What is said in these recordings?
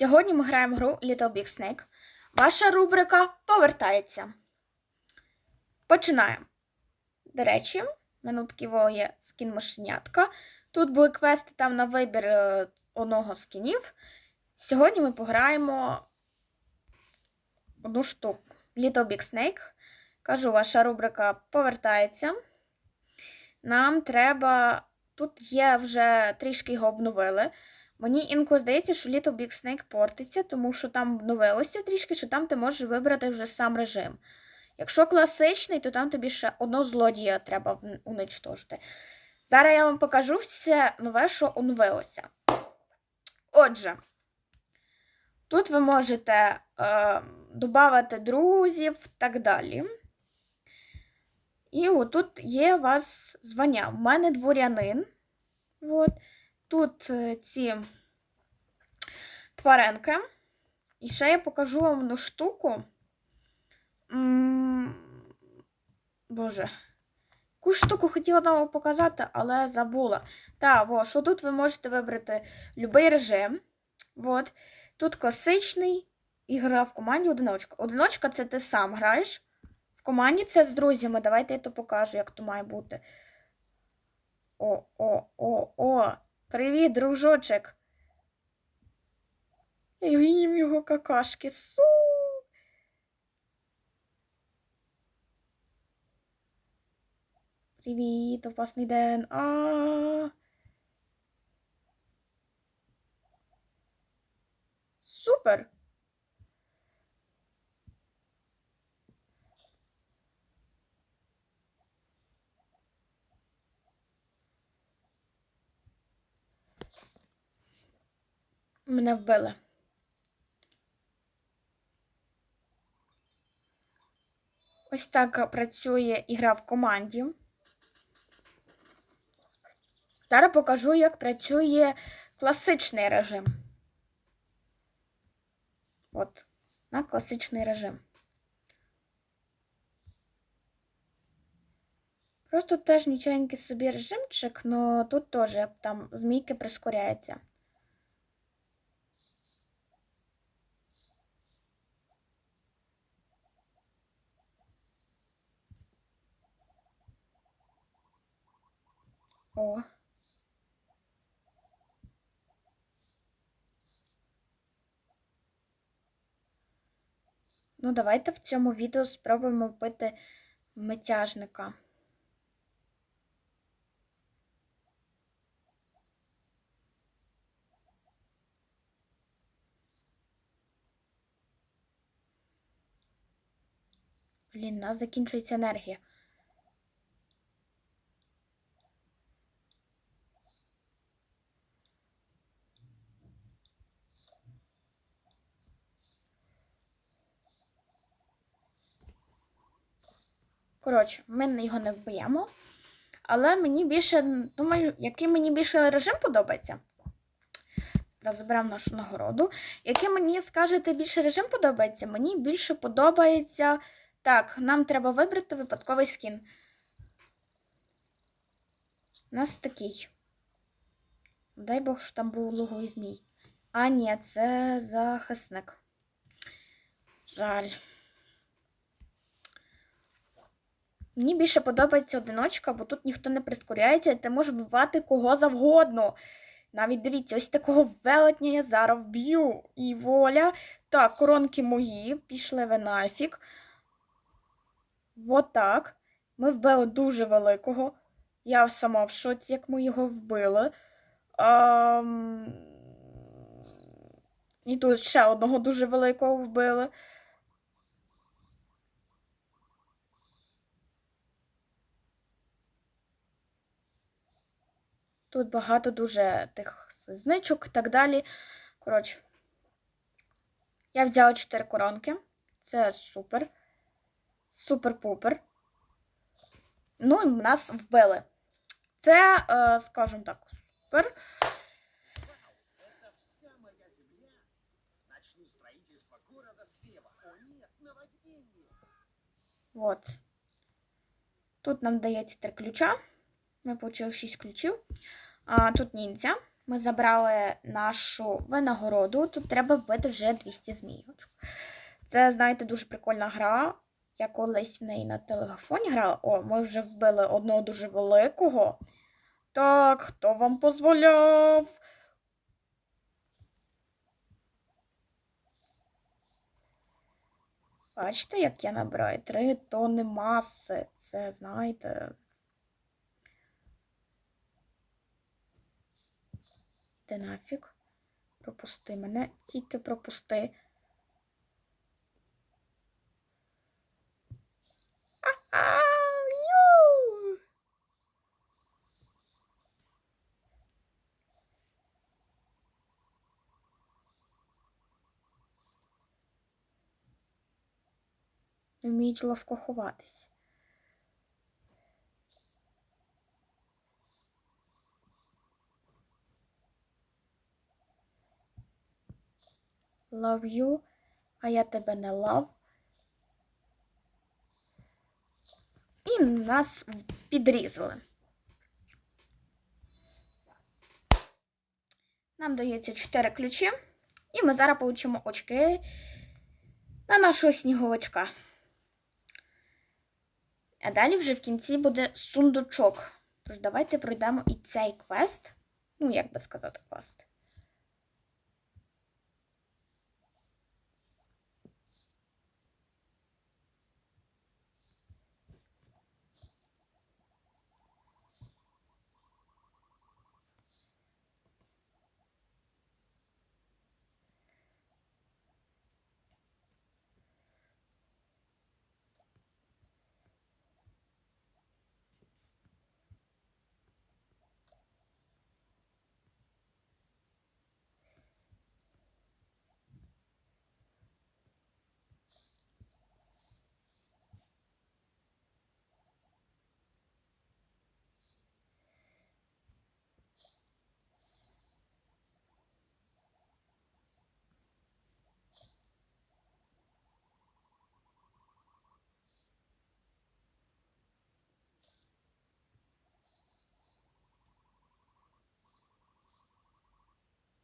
Сьогодні ми граємо гру Little Big Snake. Ваша рубрика повертається. Починаємо. До речі, минутки є скін машинятка. Тут були квести там на вибір е, одного з скінів. Сьогодні ми пограємо одну штуку. Little Big Snake. Кажу, ваша рубрика повертається. Нам треба. Тут є вже трішки його обновили. Мені інколи здається, що Little Big Snake портиться, тому що там обновилося трішки, що там ти можеш вибрати вже сам режим. Якщо класичний, то там тобі ще одного злодія треба уничтожити. Зараз я вам покажу все нове, що оновилося. Отже, тут ви можете е, додати друзів і так далі. І отут є у вас звання. У мене дворянин. От. Тут е, ці тваринки. І ще я покажу вам одну штуку. М, Боже. Яку штуку хотіла вам показати, але забула. Так, во, що тут ви можете вибрати будь-який режим. От. Тут класичний і гра в команді одиночка. Одиночка це ти сам граєш. В команді це з друзями. Давайте я то покажу, як то має бути. О, о, о, о. Привіт, дружочек. Я їм його какашки. Су. Привіт, опасний день. А. Супер. Мене вбили. Ось так працює ігра в команді. Зараз покажу, як працює класичний режим. От, на класичний режим. Просто теж ніченький собі режимчик, але тут теж там змійки прискоряються. О. Ну, давайте в цьому відео спробуємо вбити митяжника. Блін, у нас закінчується енергія. Коротше, ми його не вб'ємо. Але мені більше, думаю, який мені більше режим подобається. Зараз заберемо нашу нагороду. Який мені скажете більше режим подобається? Мені більше подобається. Так, нам треба вибрати випадковий скін. У нас такий. Дай Бог, що там був луговий змій. А, ні, це захисник. Жаль. Мені більше подобається одиночка, бо тут ніхто не прискоряється, і ти можеш вбивати кого завгодно. Навіть дивіться, ось такого велетня я зараз вб'ю. І воля. Так, коронки мої, пішли ви нафіг. Вот так. Ми вбили дуже великого. Я сама в шоці, як ми його вбили. Ам... І тут ще одного дуже великого вбили. Тут багато дуже тих слизничок і так далі. Коротше, я взяла 4 коронки. Це супер. Супер-пупер. Ну, і нас вбили. Це, е, скажімо так, супер. От. Тут нам дається три ключа. Ми отримали 6 ключів. А, тут ніндзя. Ми забрали нашу винагороду. Тут треба вбити вже 200 змійочок. Це, знаєте, дуже прикольна гра. Я колись в неї на телефоні грала. О, ми вже вбили одного дуже великого. Так, хто вам дозволяв? Бачите, як я набираю? Три тонни маси. Це, знаєте. Ти нафіг? Пропусти мене, тільки пропусти. Не вміють ловко ховатись. Love you, а я тебе не love. І нас підрізали. Нам дається 4 ключі, і ми зараз получимо очки на нашого сніговичка. А далі вже в кінці буде сундучок. Тож давайте пройдемо і цей квест. Ну, як би сказати, квест.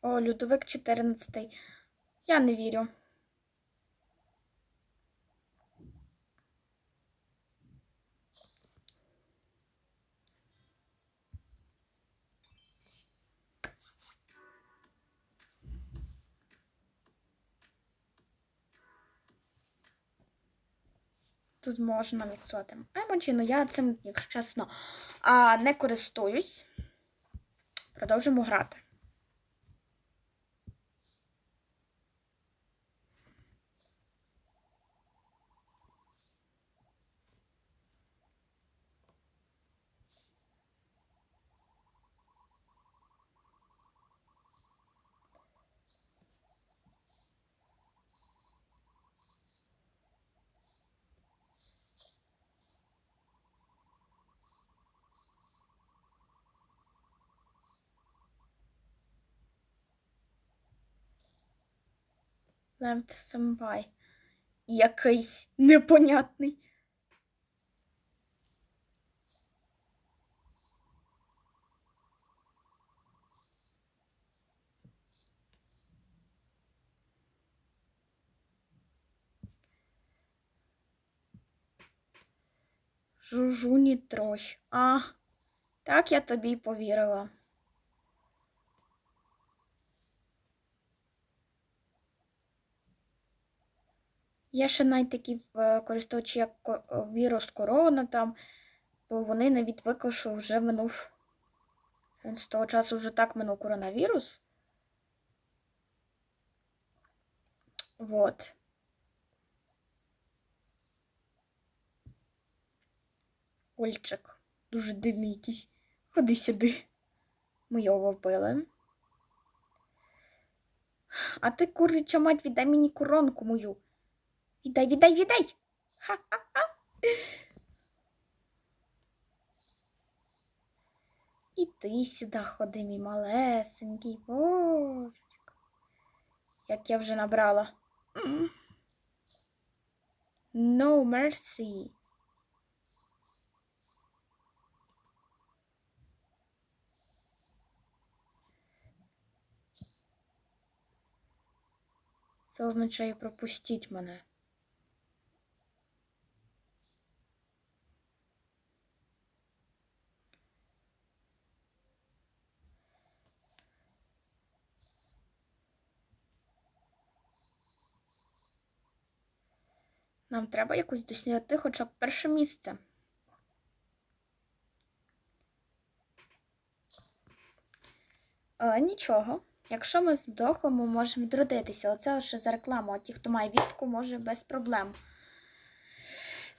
О, Людовик 14. Я не вірю. Тут можна міксувати емоджі, але я цим, якщо чесно, не користуюсь. Продовжимо грати. Лемт Самбай. Якийсь непонятний. Жужуні трощ. А, так я тобі повірила. Є ще навіть такі е, користувачі, як е, вірус корона там, бо вони не відвикли, що вже минув. З того часу вже так минув коронавірус. Вот. Ольчик. Дуже дивний якийсь. Ходи сюди. Ми його вбили. А ти, курича мать, віддай мені коронку мою. Віддай, віддай, віддай. Ха-ха-ха. І ти сюди ходи, мій малесенький вовчик. Як я вже набрала. No mercy. Це означає пропустіть мене. Нам треба якось досягти хоча б перше місце. Але нічого. Якщо ми здохлимо, можемо відродитися. Оце лише за рекламу. А ті, хто має віпку, може без проблем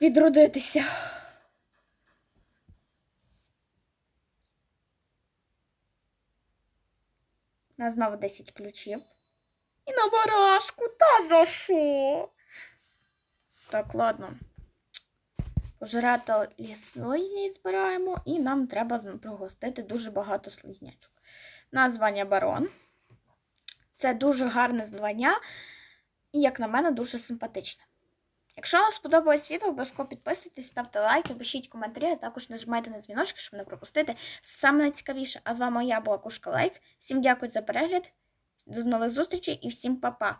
відродитися. У нас знову 10 ключів. І на барашку. Та за що? Так, ладно. Пожирателі слизнять збираємо, і нам треба пригостити дуже багато слизнячок. Названня барон. Це дуже гарне звання, і, як на мене, дуже симпатичне. Якщо вам сподобалось відео, обов'язково підписуйтесь, ставте лайки, пишіть коментарі, а також нажимайте на дзвіночки, щоб не пропустити саме найцікавіше. А з вами я була Кушка Лайк. Всім дякую за перегляд, до нових зустрічей і всім па-па!